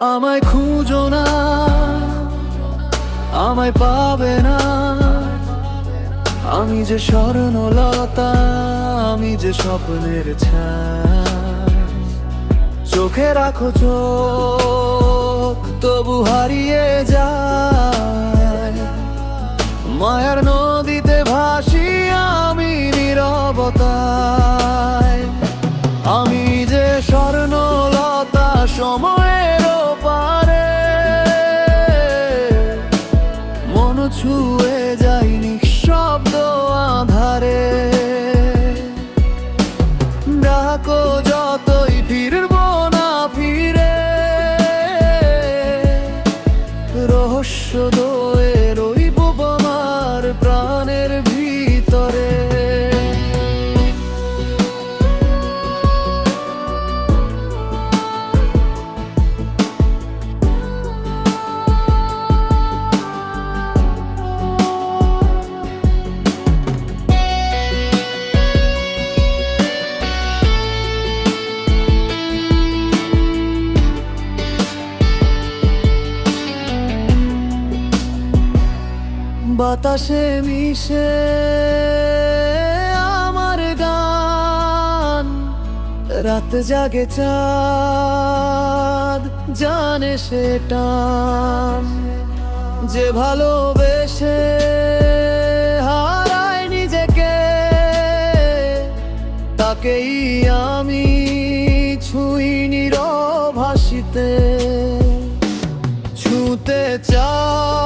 আমায় খুঁজো না, আমায় পাবে না। আমি যে স্বর্ণলতা, আমি যে স্বপ্নের ছায়া। চোখে রাখো চোখ, তবু হারিয়ে যায়। মায়ার নদীতে ভাসি আমি নিরবতায়। আমি যে স্বর্ণলতা সময়ের রহস্য বাতাসে মিশে আমার গান। রাত জাগে চাঁদ, জানে সেটা যে ভালোবেসে হারায় নিজেকে, তাকেই আমি ছুঁই নিরভাসিতে ছুঁতে চাই